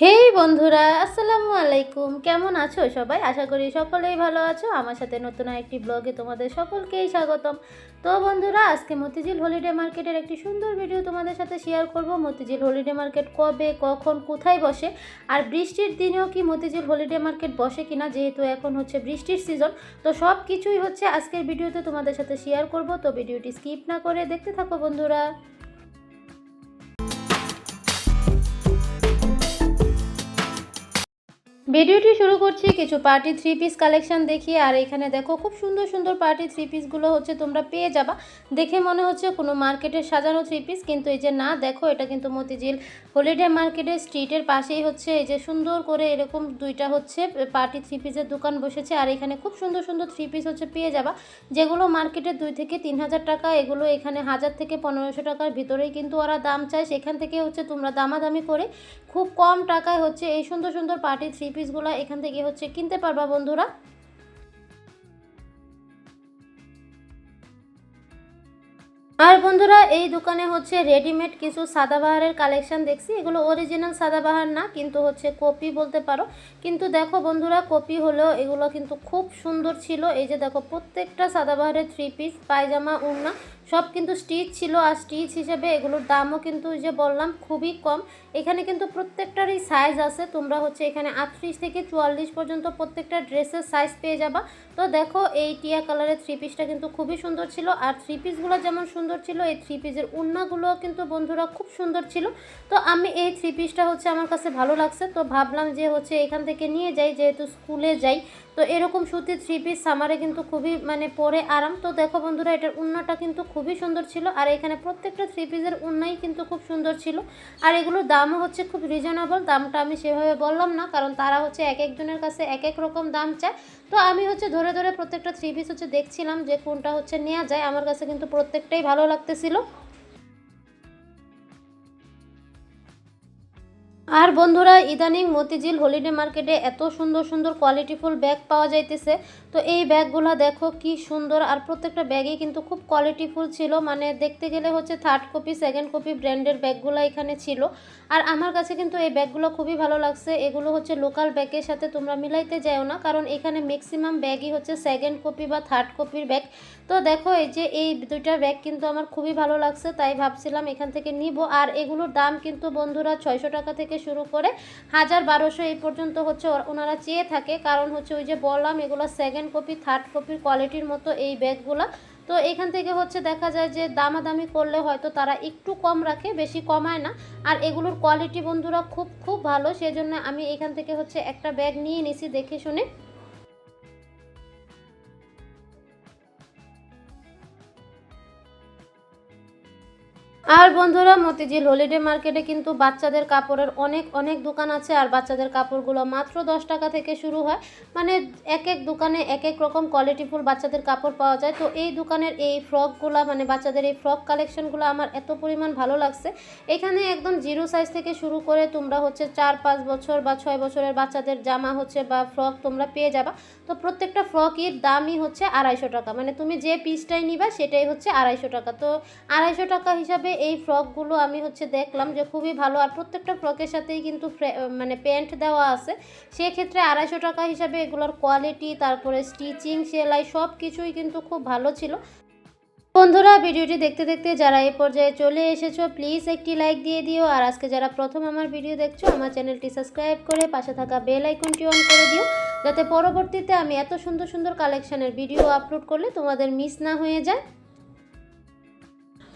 হেই বন্ধুরা, আসসালামু আলাইকুম। কেমন আছো সবাই? আশা করি সকলেই ভালো আছো। আমার সাথে নতুন একটি ব্লগে তোমাদের সকলকেই স্বাগতম। তো বন্ধুরা, আজকে মতিঝিল হলিডে মার্কেটের একটি সুন্দর ভিডিও তোমাদের সাথে শেয়ার করব। মতিঝিল হলিডে মার্কেট কবে, কখন, কোথায় বসে? আর বৃষ্টির দিনেও কি মতিঝিল হলিডে মার্কেট বসে কিনা? যেহেতু এখন হচ্ছে বৃষ্টির সিজন, তো সব কিছুই হচ্ছে আজকের ভিডিওতে তোমাদের সাথে শেয়ার করব। তো ভিডিওটি স্কিপ না করে দেখতে থাকো বন্ধুরা। ভিডিওটি শুরু করছি কিছু পার্টি থ্রি পিস কালেকশন দেখিয়ে। আর এখানে দেখো, খুব সুন্দর সুন্দর পার্টি থ্রি পিসগুলো হচ্ছে, তোমরা পেয়ে যাবা। দেখে মনে হচ্ছে কোনো মার্কেটের সাজানো থ্রি পিস, কিন্তু এই যে না, দেখো, এটা কিন্তু মতিঝিল হলিডে মার্কেটের স্ট্রিটের পাশেই হচ্ছে। এই যে সুন্দর করে এরকম দুইটা হচ্ছে পার্টি থ্রি পিসের দোকান বসেছে। আর এখানে খুব সুন্দর সুন্দর থ্রি পিস হচ্ছে, পেয়ে যাবা। যেগুলো মার্কেটে দুই থেকে তিন হাজার টাকা, এগুলো এখানে হাজার থেকে পনেরোশো টাকার ভিতরেই কিন্তু ওরা দাম চায়। সেখান থেকে হচ্ছে তোমরা দামাদামি করে খুব কম টাকায় হচ্ছে এই সুন্দর সুন্দর পার্টি থ্রি পিসগুলো এখান থেকে হচ্ছে কিনতে পারবা, বন্ধুরা। আর বন্ধুরা, এই দোকানে হচ্ছে রেডিমেড কিছু সাদাবাহারের কালেকশন দেখছি। এগুলো অরিজিনাল সাদাবাহার না, কিন্তু হচ্ছে কপি বলতে পারো। কিন্তু দেখো বন্ধুরা কপি হলেও এগুলো কিন্তু খুব সুন্দর ছিল। এই যে দেখো, প্রত্যেকটা সাদাবাহারের থ্রি পিস পায়জামা, উড়না সব কিন্তু স্টিচ ছিল আর স্টিচ হিসেবে এগুলোর দামও কিন্তু যে বললাম খুবই কম। এখানে কিন্তু প্রত্যেকটারই সাইজ আছে। তোমরা হচ্ছে এখানে আটত্রিশ থেকে চুয়াল্লিশ পর্যন্ত প্রত্যেকটা ড্রেসের সাইজ পেয়ে যাবা। তো দেখো এই টিয়া কালারের থ্রি পিসটা কিন্তু খুবই সুন্দর ছিল। আর থ্রি পিসগুলো যেমন সুন্দর ছিল, এই থ্রি পিসের উন্নাগুলোও কিন্তু বন্ধুরা খুব সুন্দর ছিল। তো আমি এই থ্রি পিসটা হচ্ছে আমার কাছে ভালো লাগছে। তো ভাবলাম যে হচ্ছে এখান থেকে নিয়ে যাই, যেহেতু স্কুলে যাই তো এরকম সুতির থ্রি পিস সামারে কিন্তু খুবই মানে পরে আরাম। তো দেখো বন্ধুরা, এটার উন্নাটা কিন্তু খুবই সুন্দর ছিল। আর এখানে প্রত্যেকটা থ্রি পিসের উন্নাই কিন্তু খুব সুন্দর ছিল। আর এগুলোর দামও হচ্ছে খুব রিজনেবল দামটা আমি সেভাবে বললাম না, কারণ তারা হচ্ছে এক একজনের কাছে এক এক রকম দাম চায়। তো আমি হচ্ছে ধরে ধরে প্রত্যেকটা থ্রি পিস হচ্ছে দেখছিলাম যে কোনটা হচ্ছে নেওয়া যায়। আমার কাছে কিন্তু প্রত্যেকটাই ভালো লাগতেছিল। আর বন্ধুরা, ইদানিং মতিঝিল হলিডে মার্কেটে এত সুন্দর সুন্দর কোয়ালিটিফুল ব্যাগ পাওয়া যাইতেছে। তো এই ব্যাগগুলো দেখো কি সুন্দর, আর প্রত্যেকটা ব্যাগই কিন্তু খুব কোয়ালিটিফুল ছিল। মানে দেখতে গেলে হচ্ছে থার্ড কপি সেকেন্ড কপি ব্র্যান্ডের ব্যাগগুলো এখানে ছিল। আর আমার কাছে কিন্তু এই ব্যাগগুলো খুবই ভালো লাগছে। এগুলো হচ্ছে লোকাল ব্যাগের সাথে তোমরা মিলাইতে যাও না, কারণ এখানে ম্যাক্সিমাম ব্যাগই হচ্ছে সেকেন্ড কপি বা থার্ড কপির ব্যাগ তো দেখো, এই যে এই দুইটা ব্যাগ কিন্তু আমার খুবই ভালো লাগছে, তাই ভাবছিলাম এখান থেকে নিব। আর এগুলোর দাম কিন্তু বন্ধুরা ছয়শো টাকা থেকে শুরু করে হাজার বারোশো এই পর্যন্ত হচ্ছে ওনারা চেয়ে থাকে। কারণ হচ্ছে ওই যে বললাম, এগুলো সেকেন্ড কপি থার্ড কপির কোয়ালিটির মতো এই ব্যাগগুলো তো এখান থেকে হচ্ছে দেখা যায় যে দামাদামি করলে হয়তো তারা একটু কম রাখে, বেশি কমায় না। আর এগুলোর কোয়ালিটি বন্ধুরা খুব খুব ভালো। সেজন্য আমি এখান থেকে হচ্ছে একটা ব্যাগ নিয়ে নিছি দেখে শুনে। আর বন্ধুরা মতিঝিল হলিডে মার্কেটে কিন্তু বাচ্চাদের কাপড়ের অনেক অনেক দোকান আছে, আর বাচ্চাদের কাপড়গুলো মাত্র দশ টাকা থেকে শুরু হয়। মানে এক এক দোকানে এক এক রকম কোয়ালিটিফুল বাচ্চাদের কাপড় পাওয়া যায়। তো এই দোকানের এই ফ্রকগুলো মানে বাচ্চাদের এই ফ্রক কালেকশনগুলো আমার এত পরিমাণ ভালো লাগছে। এখানে একদম জিরো সাইজ থেকে শুরু করে তোমরা হচ্ছে চার, পাঁচ বছর বা ছয় বছরের বাচ্চাদের জামা হচ্ছে বা ফ্রক তোমরা পেয়ে যাবা। তো প্রত্যেকটা ফ্রকের দামই হচ্ছে আড়াইশো টাকা। মানে তুমি যে পিসটাই নিবা সেটাই হচ্ছে আড়াইশো টাকা। তো আড়াইশো টাকা হিসাবে এই ফ্রকগুলো আমি হচ্ছে দেখলাম যে খুবই ভালো। আর প্রত্যেকটা ফ্রকের সাথেই কিন্তু মানে প্যান্ট দেওয়া আছে। সেক্ষেত্রে আড়াইশো টাকা হিসাবে এগুলোর কোয়ালিটি তারপরে স্টিচিং সেলাই সব কিছুই কিন্তু খুব ভালো ছিল। বন্ধুরা, ভিডিওটি দেখতে দেখতে যারা এই পর্যায়ে চলে এসেছ প্লিজ একটি লাইক দিয়ে দিও। আর আজকে যারা প্রথম আমার ভিডিও দেখছ, আমার চ্যানেলটি সাবস্ক্রাইব করে পাশে থাকা বেল আইকনটি অন করে দিও। যাতে পরবর্তীতে আমি এত সুন্দর সুন্দর কালেকশনের ভিডিও আপলোড করলে তোমাদের মিস না হয়ে যায়।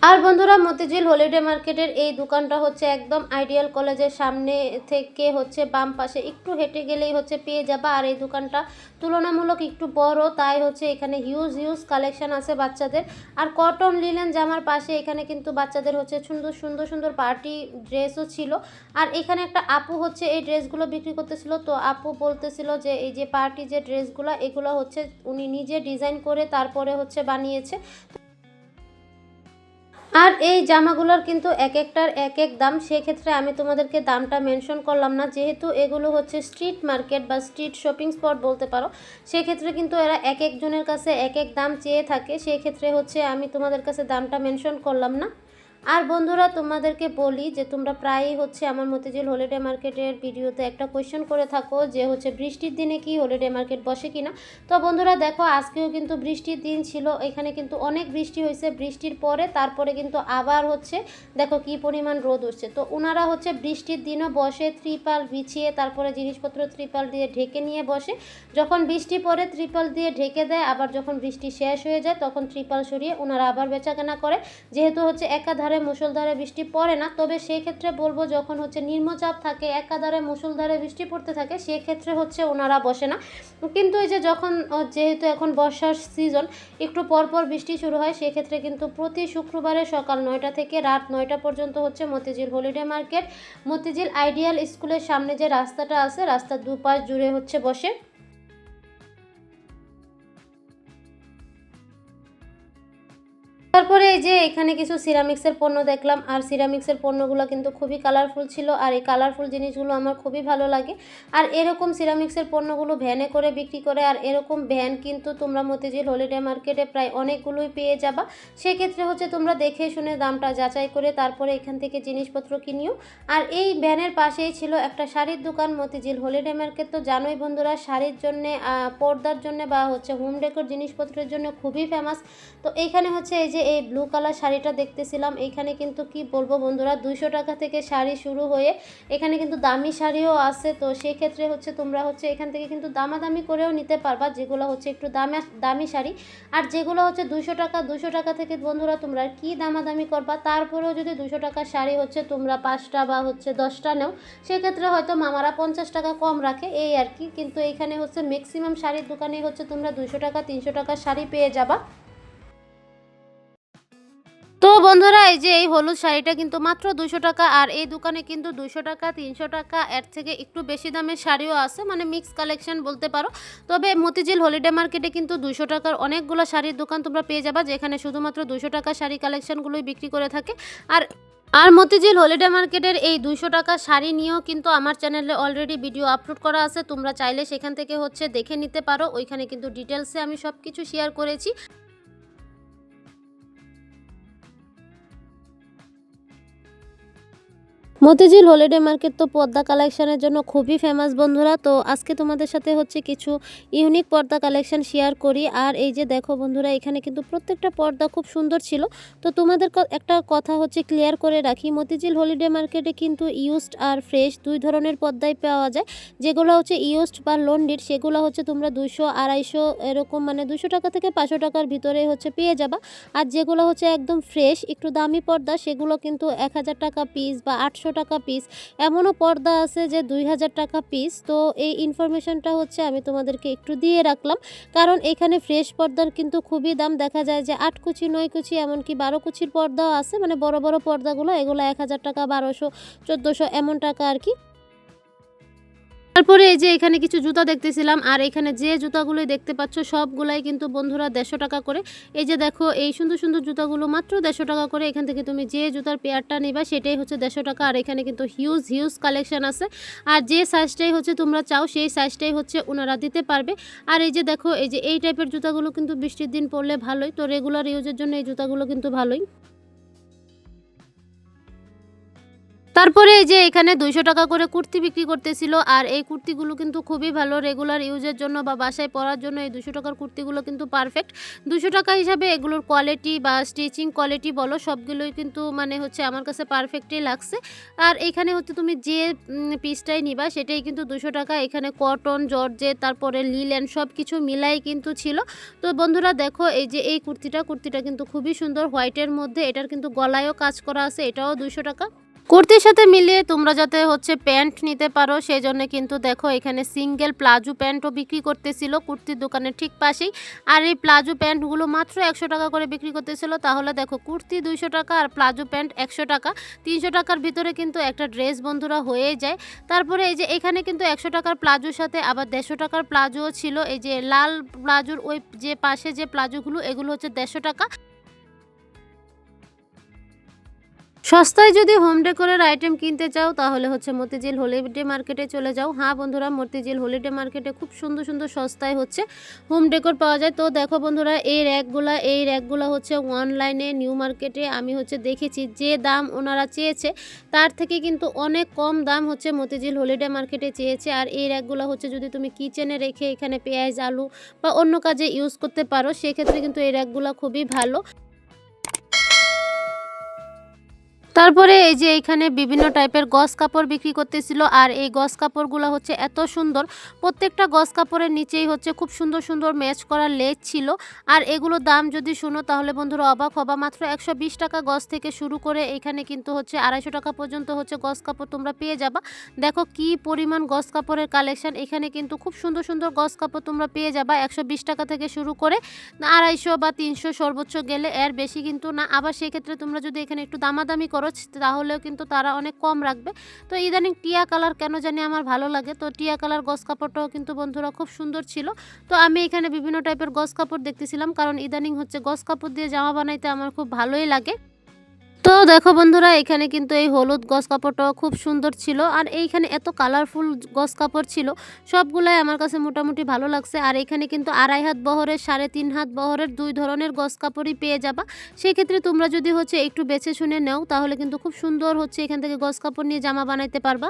আর বন্ধুরা, মতিঝিল হলিডে মার্কেটের এই দোকানটা হচ্ছে একদম আইডিয়াল কলেজের সামনে থেকে হচ্ছে বাম পাশে। একটু হেঁটে গেলেই হচ্ছে পেয়ে যাবা। আর এই দোকানটা তুলনামূলক একটু বড়, তাই হচ্ছে এখানে হিউজ হিউজ কালেকশন আছে বাচ্চাদের। আর কটন লিলেন জামার পাশে এখানে কিন্তু বাচ্চাদের হচ্ছে সুন্দর সুন্দর সুন্দর পার্টি ড্রেসও ছিল। আর এখানে একটা আপু হচ্ছে এই ড্রেসগুলো বিক্রি করতেছিল। তো আপু বলতেছিল যে, এই যে পার্টি যে ড্রেসগুলো এগুলো হচ্ছে উনি নিজে ডিজাইন করে তারপরে হচ্ছে বানিয়েছে। আর এই জামাগুলোর কিন্তু এক একটার এক এক দাম। সেক্ষেত্রে আমি তোমাদেরকে দামটা মেনশন করলাম না। যেহেতু এগুলো হচ্ছে স্ট্রিট মার্কেট বা স্ট্রিট শপিং স্পট বলতে পারো, সেক্ষেত্রে কিন্তু এরা এক একজনের কাছে এক এক দাম চেয়ে থাকে। সেক্ষেত্রে হচ্ছে আমি তোমাদের কাছে দামটা মেনশন করলাম না। আর বন্ধুরা, তোমাদেরকে বলি যে তোমরা প্রায়ই হচ্ছে আমার মতিঝিল হলিডে মার্কেটের ভিডিওতে একটা কোয়েশ্চেন করে থাকো যে হচ্ছে বৃষ্টির দিনে কি হলিডে মার্কেট বসে কিনা। তো বন্ধুরা, দেখো, আজকেও কিন্তু বৃষ্টির দিন ছিল। এখানে কিন্তু অনেক বৃষ্টি হয়েছে বৃষ্টির পরে, তারপরে কিন্তু আবার হচ্ছে দেখো কি পরিমাণ রোদ উঠছে। তো ওনারা হচ্ছে বৃষ্টির দিনও বসে, ত্রিপাল বিছিয়ে তারপরে জিনিসপত্র ত্রিপাল দিয়ে ঢেকে নিয়ে বসে। যখন বৃষ্টি পরে ত্রিপাল দিয়ে ঢেকে দেয়, আবার যখন বৃষ্টি শেষ হয়ে যায়, তখন ত্রিপাল সরিয়ে ওনারা আবার বেচাকেনা করে। যেহেতু হচ্ছে একাধারে মুষলধারে বৃষ্টি পড়ে না, তবে সেই ক্ষেত্রে বলব যখন হচ্ছে নিম্নচাপ থাকে, একাধারে মুষলধারে বৃষ্টি পড়তে থাকে, সেক্ষেত্রে হচ্ছে ওনারা বসে না। কিন্তু এই যে যখন যেহেতু এখন বর্ষার সিজন একটু পরপর বৃষ্টি শুরু হয়, সেক্ষেত্রে কিন্তু প্রতি শুক্রবারে সকাল নয়টা থেকে রাত নয়টা পর্যন্ত হচ্ছে Motijheel holiday market Motijheel ideal স্কুলের সামনে যে রাস্তাটা আছে, রাস্তার দুপাশ জুড়ে হচ্ছে বসে। তারপরে এই যে এখানে কিছু সিরামিক্সের পণ্য দেখলাম, আর সিরামিক্সের পণ্যগুলো কিন্তু খুবই কালারফুল ছিল, আর এই কালারফুল জিনিসগুলো আমার খুবই ভালো লাগে। আর এরকম সিরামিক্সের পণ্যগুলো ভ্যানে করে বিক্রি করে, আর এরকম ভ্যান কিন্তু তোমরা মতিঝিল হলিডে মার্কেটে প্রায় অনেকগুলোই পেয়ে যাবা। সেক্ষেত্রে হচ্ছে তোমরা দেখে শুনে দামটা যাচাই করে তারপরে এখান থেকে জিনিসপত্র কিনিও। আর এই ভ্যানের পাশেই ছিল একটা শাড়ির দোকান মতিঝিল হলিডে মার্কেট তো জানোই বন্ধুরা, শাড়ির জন্যে পর্দার জন্য বা হচ্ছে হোম ডেকোর জিনিসপত্রের জন্য খুবই ফেমাস তো এইখানে হচ্ছে এই যে এই ব্লু কালার শাড়িটা দেখতেছিলাম এইখানে কিন্তু কি বলব বন্ধুরা, দুইশো টাকা থেকে শাড়ি শুরু হয়ে এখানে কিন্তু দামি শাড়িও আছে। তো সেই ক্ষেত্রে হচ্ছে তোমরা হচ্ছে এখান থেকে কিন্তু দামাদামি করেও নিতে পারবা, যেগুলো হচ্ছে একটু দামে, দামি শাড়ি। আর যেগুলো হচ্ছে দুশো টাকা দুশো টাকা থেকে বন্ধুরা তোমরা কি দামাদামি করবা, তারপরেও যদি দুশো টাকার শাড়ি হচ্ছে তোমরা পাঁচটা বা হচ্ছে দশটা নেও, সেক্ষেত্রে হয়তো মামারা পঞ্চাশ টাকা কম রাখে, এই আর কি। কিন্তু এখানে হচ্ছে ম্যাক্সিমাম শাড়ির দোকানে হচ্ছে তোমরা দুশো টাকা, তিনশো টাকার শাড়ি পেয়ে যাবা। তো বন্ধুরা, এই যে এই হলুদ শাড়িটা কিন্তু মাত্র দুশো টাকা, আর এই দোকানে কিন্তু দুশো টাকা, তিনশো টাকা, এর থেকে একটু বেশি দামের শাড়িও আছে মানে মিক্স কালেকশন বলতে পারো। তবে মতিঝিল হলিডে মার্কেটে কিন্তু দুশো টাকার অনেকগুলো শাড়ির দোকান তোমরা পেয়ে যাবা, যেখানে শুধুমাত্র দুশো টাকা শাড়ি কালেকশনগুলোই বিক্রি করে থাকে। আর আর মতিঝিল হলিডে মার্কেটের এই দুইশো টাকা শাড়ি নিয়েও কিন্তু আমার চ্যানেলে অলরেডি ভিডিও আপলোড করা আছে, তোমরা চাইলে সেখান থেকে হচ্ছে দেখে নিতে পারো, ওইখানে কিন্তু ডিটেলসে আমি সব কিছু শেয়ার করেছি। মতিঝিল হলিডে মার্কেট তো পর্দা কালেকশনের জন্য খুবই ফেমাস বন্ধুরা। তো আজকে তোমাদের সাথে হচ্ছে কিছু ইউনিক পর্দা কালেকশন শেয়ার করি। আর এই যে দেখো বন্ধুরা, এখানে কিন্তু প্রত্যেকটা পর্দা খুব সুন্দর ছিল। তো তোমাদের একটা কথা হচ্ছে ক্লিয়ার করে রাখি, মতিঝিল হলিডে মার্কেটে কিন্তু ইউজড আর ফ্রেশ দুই ধরনের পর্দাই পাওয়া যায়। যেগুলো হচ্ছে ইউজড বা লন্ডির সেগুলো হচ্ছে তোমরা দুইশো, আড়াইশো এরকম মানে দুশো টাকা থেকে পাঁচশো টাকার ভিতরে হচ্ছে পেয়ে যাবা। আর যেগুলো হচ্ছে একদম ফ্রেশ একটু দামি পর্দা, সেগুলো কিন্তু এক হাজার টাকা পিস বা আটশো টাকা পিস এমনও পর্দা আছে যে দুই হাজার টাকা পিস তো এই ইনফরমেশনটা হচ্ছে আমি তোমাদেরকে একটু দিয়ে রাখলাম। কারণ এখানে ফ্রেশ পর্দার কিন্তু খুবই দাম। দেখা যায় যে আট কুচি, নয় কুচি, এমনকি বারো কুচির পর্দাও আছে। মানে বড় বড় পর্দাগুলো, এগুলো এক হাজার টাকা, বারোশো, চোদ্দোশো, এমন টাকা আর কি। তারপরে এই যে এখানে কিছু জুতা দেখতেছিলাম, আর এখানে যে জুতাগুলোই দেখতে পাচ্ছ সবগুলাই কিন্তু বন্ধুরা দেড়শো টাকা করে। এই যে দেখো, এই সুন্দর সুন্দর জুতাগুলো মাত্র দেড়শো টাকা করে। এখান থেকে তুমি যে জুতার পেয়ারটা নিবা সেটাই হচ্ছে দেড়শো টাকা, আর এখানে কিন্তু হিউজ হিউজ কালেকশন আছে। আর যে সাইজটাই হচ্ছে তোমরা চাও, সেই সাইজটাই হচ্ছে ওনারা দিতে পারবে। আর এই যে দেখো, এই যে এই টাইপের জুতাগুলো কিন্তু বৃষ্টির দিন পরলে ভালোই। তো রেগুলার ইউজের জন্য এই জুতাগুলো কিন্তু ভালোই। তারপরে এই যে এখানে দুইশো টাকা করে কুর্তি বিক্রি করতেছিল, আর এই কুর্তিগুলো কিন্তু খুবই ভালো রেগুলার ইউজের জন্য বা বাসায় পরার জন্য এই দুশো টাকার কুর্তিগুলো কিন্তু পারফেক্ট দুশো টাকা হিসাবে এগুলোর কোয়ালিটি বা স্টিচিং কোয়ালিটি বলো, সবগুলোই কিন্তু মানে হচ্ছে আমার কাছে পারফেক্টই লাগছে। আর এখানে হচ্ছে তুমি যে পিসটাই নিবা সেটাই কিন্তু দুশো টাকা। এখানে কটন জর্জেট, তারপরে লিলেন সব কিছু মিলাই কিন্তু ছিল। তো বন্ধুরা দেখো, এই যে এই কুর্তিটা কুর্তিটা কিন্তু খুবই সুন্দর। হোয়াইটের মধ্যে এটার কিন্তু গলায়ও কাজ করা আছে, এটাও দুশো টাকা। কুর্তির সাথে মিলিয়ে তোমরা যাতে হচ্ছে প্যান্ট নিতে পারো সেই জন্য কিন্তু দেখো এখানে সিঙ্গেল প্লাজো প্যান্টও বিক্রি করতেছিল কুর্তির দোকানের ঠিক পাশেই। আর এই প্লাজো প্যান্টগুলো মাত্র একশো টাকা করে বিক্রি করতেছিল। তাহলে দেখো কুর্তি দুইশো টাকা আর প্লাজো প্যান্ট একশো টাকা। তিনশো টাকার ভিতরে কিন্তু একটা ড্রেস বন্ধুরা হয়ে যায়। তারপরে এই যে এখানে কিন্তু একশো টাকার প্লাজোর সাথে আবার দেড়শো টাকার প্লাজোও ছিল। এই যে লাল প্লাজোর ওই যে পাশে যে প্লাজোগুলো, এগুলো হচ্ছে দেড়শো টাকা। সস্তায় যদি হোম ডেকোরের আইটেম কিনতে চাও, তাহলে হচ্ছে মতিঝিল হলিডে মার্কেটে চলে যাও। হ্যাঁ বন্ধুরা, মতিঝিল হলিডে মার্কেটে খুব সুন্দর সুন্দর সস্তায় হচ্ছে হোম ডেকোর পাওয়া যায়। তো দেখো বন্ধুরা, এই র্যাকগুলা এই র্যাকগুলা হচ্ছে অনলাইনে নিউ মার্কেটে আমি হচ্ছে দেখেছি যে দাম ওনারা চেয়েছে, তার থেকে কিন্তু অনেক কম দাম হচ্ছে মতিঝিল হলিডে মার্কেটে চেয়েছে। আর এই র্যাকগুলো হচ্ছে যদি তুমি কিচেনে রেখে এখানে পেঁয়াজ, আলু বা অন্য কাজে ইউজ করতে পারো, সেক্ষেত্রে কিন্তু এই র্যাকগুলো খুবই ভালো। তারপরে এই যে এখানে বিভিন্ন টাইপের গস কাপড় বিক্রি করতেছিল, আর এই গস কাপড়গুলো হচ্ছে এত সুন্দর, প্রত্যেকটা গস কাপড়ের নিচেই হচ্ছে খুব সুন্দর সুন্দর ম্যাচ করা লেজ ছিল। আর এগুলো দাম যদি শুনো তাহলে বন্ধুরা অবাক হবা, মাত্র একশো বিশ টাকা গস থেকে শুরু করে এখানে কিন্তু হচ্ছে আড়াইশো টাকা পর্যন্ত হচ্ছে গস কাপড় তোমরা পেয়ে যাবা। দেখো কি পরিমাণ গস কাপড়ের কালেকশন এখানে কিন্তু খুব সুন্দর সুন্দর গস কাপড় তোমরা পেয়ে যাবা একশো বিশ টাকা থেকে শুরু করে আড়াইশো বা তিনশো সর্বোচ্চ গেলে এর বেশি কিন্তু না। আবার সেক্ষেত্রে তোমরা যদি এখানে একটু দামাদামি করো তাহলেও কিন্তু তারা অনেক কম রাখবে। তো ইদানিং টিয়া কালার কেন জানি আমার ভালো লাগে। তো টিয়া কালার গস কাপড়টাও কিন্তু বন্ধুরা খুব সুন্দর ছিল। তো আমি এখানে বিভিন্ন টাইপের গস কাপড় দেখতেছিলাম, কারণ ইদানিং হচ্ছে গস কাপড় দিয়ে জামা বানাইতে আমার খুব ভালোই লাগে। তো দেখো বন্ধুরা, এখানে কিন্তু এই হলুদ গস কাপড়টাও খুব সুন্দর ছিল। আর এইখানে এত কালারফুল গস কাপড় ছিল, সবগুলাই আমার কাছে মোটামুটি ভালো লাগছে। আর এখানে কিন্তু আড়াই হাত বহরের, সাড়ে তিন হাত বহরের দুই ধরনের গস কাপড়ই পেয়ে যাবা। সেক্ষেত্রে তোমরা যদি হচ্ছে একটু বেছে শুনে নেও, তাহলে কিন্তু খুব সুন্দর হচ্ছে এখান থেকে গস কাপড় নিয়ে জামা বানাইতে পারবা।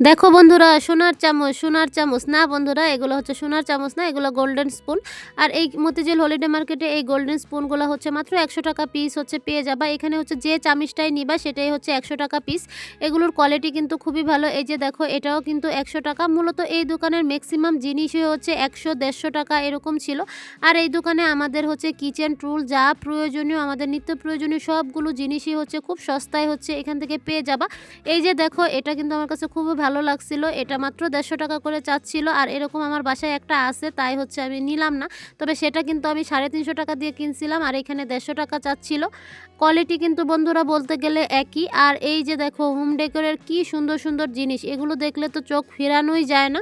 দেখো বন্ধুরা, সোনার চামচ সোনার চামচ। না বন্ধুরা, এগুলো হচ্ছে সোনার চামচ না, এগুলো গোল্ডেন স্পুন আর এই মতিঝিল হলিডে মার্কেটে এই গোল্ডেন স্পুনগুলো হচ্ছে মাত্র একশো টাকা পিস হচ্ছে, পেয়ে যাবা। এখানে হচ্ছে যে চামিচটাই নিবা, সেটাই হচ্ছে একশো টাকা পিস এগুলোর কোয়ালিটি কিন্তু খুবই ভালো। এই যে দেখো, এটাও কিন্তু একশো টাকা। মূলত এই দোকানের ম্যাক্সিমাম জিনিসই হচ্ছে একশো, দেড়শো টাকা এরকম ছিল। আর এই দোকানে আমাদের হচ্ছে কিচেন টুল যা প্রয়োজনীয়, আমাদের নিত্য প্রয়োজনীয় সবগুলো জিনিসই হচ্ছে খুব সস্তায় হচ্ছে এখান থেকে পেয়ে যাবা। এই যে দেখো, এটা কিন্তু আমার কাছে খুবই ভালো লাগছিল, এটা মাত্র দেড়শো টাকা করে চাচ্ছিল, আর এরকম আমার বাসায় একটা আছে, তাই হচ্ছে আমি নিলাম না। তবে সেটা কিন্তু আমি সাড়ে তিনশো টাকা দিয়ে কিনছিলাম, আর এখানে দেড়শো টাকা চাচ্ছিল। কোয়ালিটি কিন্তু বন্ধুরা বলতে গেলে একই, আর এই যে দেখো হোম ডেকোরের কি সুন্দর সুন্দর জিনিস, এগুলো দেখলে তো চোখ ফেরানোই যায় না।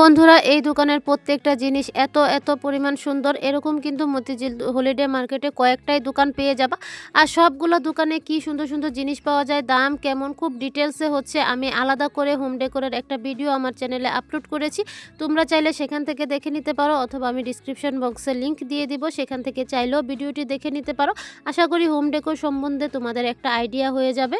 বন্ধুরা, এই দোকানের প্রত্যেকটা জিনিস এত এত পরিমাণ সুন্দর। এরকম কিন্তু মতিঝিল হলিডে মার্কেটে কয়েকটাই দোকান পেয়ে যাবা। আর সবগুলো দোকানে কি সুন্দর সুন্দর জিনিস পাওয়া যায়, দাম কেমন, খুব ডিটেলসে হচ্ছে। আমি আলাদা করে হোম ডেকোরের একটা ভিডিও আমার চ্যানেলে আপলোড করেছি। তোমরা চাইলে সেখান থেকে দেখে নিতে পারো, অথবা আমি ডিসক্রিপশন বক্সে লিংক দিয়ে দিব, সেখান থেকে চাইলেও ভিডিওটি দেখে নিতে পারো। আশা করি হোম ডেকোর সম্বন্ধে তোমাদের একটা আইডিয়া হয়ে যাবে।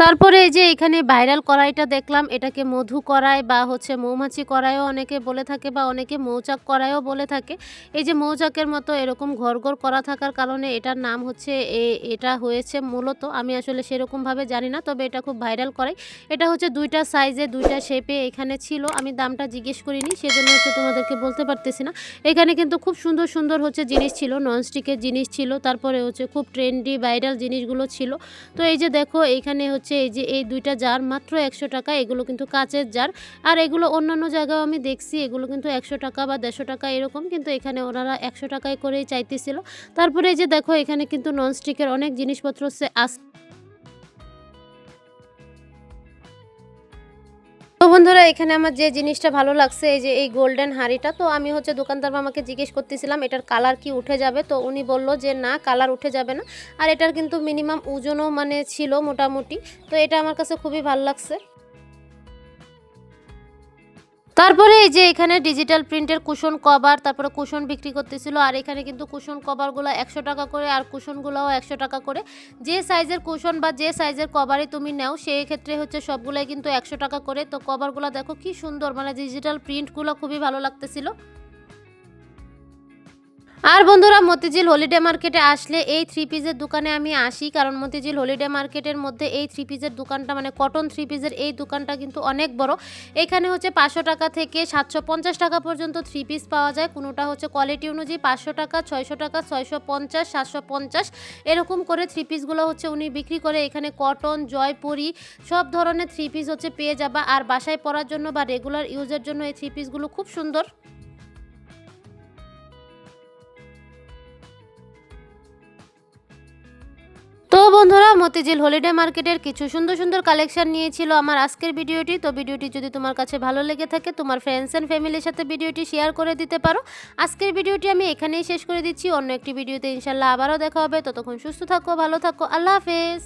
তারপরে এই যে এখানে ভাইরাল কড়াইটা দেখলাম, এটাকে মধু কড়াই বা হচ্ছে মৌমাছি কড়াইও অনেকে বলে থাকে বা অনেকে মৌচাক কড়াইও বলে থাকে। এই যে মৌচাকের মতো এরকম ঘর ঘর করা থাকার কারণে এটার নাম হচ্ছে এটা হয়েছে মূলত। আমি আসলে সেরকমভাবে জানি না, তবে এটা খুব ভাইরাল করাই এটা হচ্ছে দুইটা সাইজে, দুইটা শেপে এখানে ছিল। আমি দামটা জিজ্ঞেস করিনি, সেজন্য হচ্ছে তোমাদেরকে বলতে পারতেছি না। এখানে কিন্তু খুব সুন্দর সুন্দর হচ্ছে জিনিস ছিল ননস্টিকের জিনিস ছিল। তারপরে হচ্ছে খুব ট্রেন্ডি ভাইরাল জিনিসগুলো ছিল। তো এই যে দেখো এইখানে হচ্ছে এই যে এই দুইটা জার মাত্র একশো টাকা, এগুলো কিন্তু কাঁচের জার। আর এগুলো অন্যান্য জায়গায় আমি দেখছি, এগুলো কিন্তু একশো টাকা বা দেড়শো টাকা এরকম, কিন্তু এখানে ওনারা একশো টাকায় করেই চাইতেছিল। তারপরে এই যে দেখো, এখানে কিন্তু ননস্টিকের অনেক জিনিসপত্র আস বন্ধুরা, এখানে আমার যে জিনিসটা ভালো লাগছে, এই যে এই গোল্ডেন হাঁড়িটা, তো আমি হচ্ছে দোকানদার মামাকে জিজ্ঞেস করতেছিলাম, এটার কালার কি উঠে যাবে? তো উনি বলল যে, না কালার উঠে যাবে না। আর এটার কিন্তু মিনিমাম ওজনও মানে ছিল মোটামুটি। তো এটা আমার কাছে খুবই ভালো লাগছে। তারপরে এই যে এখানে ডিজিটাল প্রিন্টের কুশন কভার তারপরে কুশন বিক্রি করতেছিল, আর এখানে কিন্তু কুশন কভারগুলো একশো টাকা করে, আর কুশনগুলোও একশো টাকা করে। যে সাইজের কুশন বা যে সাইজের কভারই তুমি নাও, সেই ক্ষেত্রে হচ্ছে সবগুলোই কিন্তু একশো টাকা করে। তো কভারগুলো দেখো কি সুন্দর মানে ডিজিটাল প্রিন্টগুলো খুবই ভালো লাগতেছিল। আর বন্ধুরা, মতিঝিল হলিডে মার্কেটে আসলে এই থ্রি পিসের দোকানে আমি আসি, কারণ মতিঝিল হলিডে মার্কেটের মধ্যে এই থ্রি পিসের দোকানটা মানে কটন থ্রি পিসের এই দোকানটা কিন্তু অনেক বড়। এখানে হচ্ছে পাঁচশো টাকা থেকে সাতশো পঞ্চাশ টাকা পর্যন্ত থ্রি পিস পাওয়া যায়। কোনোটা হচ্ছে কোয়ালিটি অনুযায়ী পাঁচশো টাকা, ছয়শো টাকা, ছয়শো পঞ্চাশ, সাতশো পঞ্চাশ, এরকম করে থ্রি পিসগুলো হচ্ছে উনি বিক্রি করে। এখানে কটন জয়পুরি, সব ধরনের থ্রি পিস হচ্ছে পেয়ে যাবা। আর বাসায় পরার জন্য বা রেগুলার ইউজের জন্য এই থ্রি পিসগুলো খুব সুন্দর। বন্ধুরা, মতিঝিল হলিডে মার্কেটের কিছু সুন্দর সুন্দর কালেকশন নিয়েছিল আমার আজকের ভিডিওটি। তো ভিডিওটি যদি তোমার কাছে ভালো লেগে থাকে, তোমার ফ্রেন্ডস অ্যান্ড ফ্যামিলির সাথে ভিডিওটি শেয়ার করে দিতে পারো। আজকের ভিডিওটি আমি এখানেই শেষ করে দিচ্ছি। অন্য একটি ভিডিওতে ইনশাল্লাহ আবারও দেখা হবে। ততক্ষণ সুস্থ থাকো, ভালো থাকো। আল্লাহ হাফেজ।